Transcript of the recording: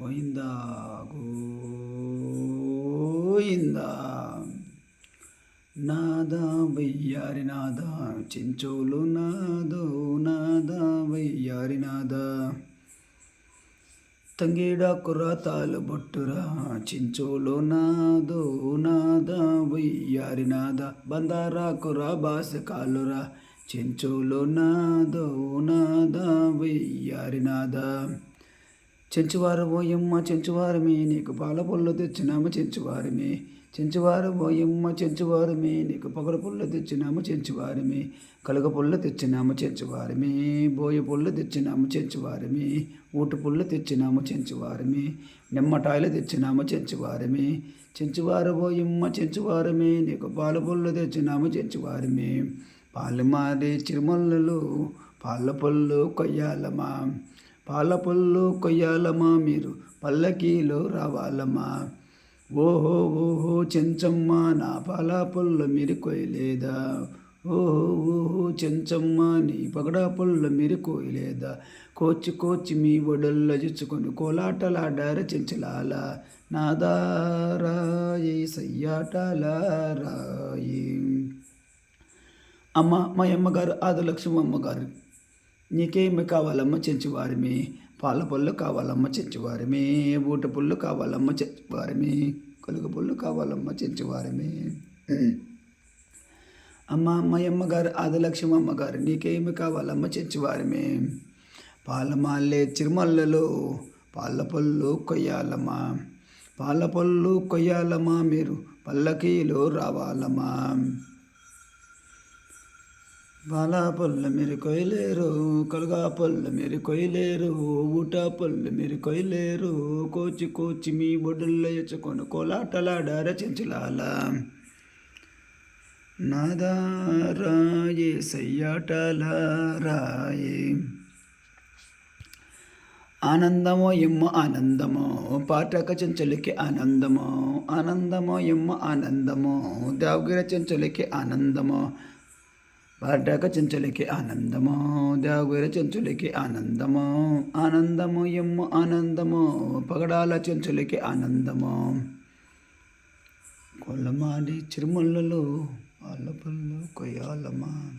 గోయిందా గోయిందా నాదా వయ్యారి నాదా చెంచోలు నాదో నాదా వయ్యారి నాదా. తంగేడా కుర్ర తాలు బొట్టురా చించోలో నాదో నాదా వయ్యారి నాదా. బందారా కుర్ర బాస కాలురా చెంచోలో నాదో నాదా వయ్యారి నాదా. చెంచువారు ఓయమ్మ చెంచువారమే నీకు పాల పొల్లు తెచ్చినాము చెంచువారమే. చెంచువారు ఓయమ్మ చెంచువారమే నీకు పగల పొల్ల తెచ్చినాము చెంచువారమే. కలుగ పొల్ల తెచ్చినాము చెంచువారమే. బోయ పొల్ల తెచ్చినాము చెంచువారమే. ఊటు పుల్ల తెచ్చినాము చెంచువారమే. నిమ్మటాయలు తెచ్చినాము చెంచువారమే. చెంచువారు ఓయమ్మ చెంచువారమే నీకు పాల పొల్ల తెచ్చినాము చెంచువారమే. పాలు మారే చిరుమల్లలు పాల పొల్లు కొయ్యాలమా పాల పొల్లు కొయ్యాలమా మీరు పల్లకీలో రావాలమ్మా. ఓహో ఓహో చెంచమ్మ నా పాల పొల్ల మీరు కొయ్యలేదా? ఓహో ఓహో చెంచమ్మ నీ పగడా పొల్ల మీరు కోయలేదా కోచి కోచి మీ ఒడల్లో చుచ్చుకొని కోలాటలాడార చెంచలాల. నాదారాయి సయ్యాటలారాయి. అమ్మ మా అమ్మగారు ఆదలక్ష్మి అమ్మగారు నీకేమి కావాలమ్మ చెంచువారిమి పాల పళ్ళు కావాలమ్మ చెంచువారిమి ఊట పుల్లు కావాలమ్మ చెంచువారిమి కలుగు పుల్లు కావాలమ్మ చెంచువారిమి అమ్మ మా అమ్మగారు ఆదిలక్ష్మి అమ్మగారు నీకేమి కావాలమ్మ చెంచువారిమి పాలమాలే చిరుమల్లలో పాల పళ్ళు కొయ్యాలమ్మా. పాల పళ్ళు కొయ్యాలమ్మా మీరు పల్లకీలో రావాలమ్మా. బాలా మీరు కొయ్యలేరు కలుగా మీరు కొయ్యలేరు ఊట మీరు కొయ్యలేరు కోచి కోచి మీ బొడ్డుల్లో ఎచ్చుకొని కోలాటలాడార చెంచులాల నాదారాయే సయ్యాటలారాయే ఆనందమో ఎమ్మ ఆనందమో పాటక చెంచులకి ఆనందమో ఆనందమో ఎమ్మ ఆనందమో దేవగిరి చెంచులకి ఆనందమో పాటక చెంచులకి ఆనందము దేవగిర చెంచులకి ఆనందము ఆనందము ఎమ్ము ఆనందము పగడాల చెంచులకి ఆనందము. కొల్లమాడి చిరుమల్లలో వాళ్ళ పళ్ళు కొయ్యాలమ్మా.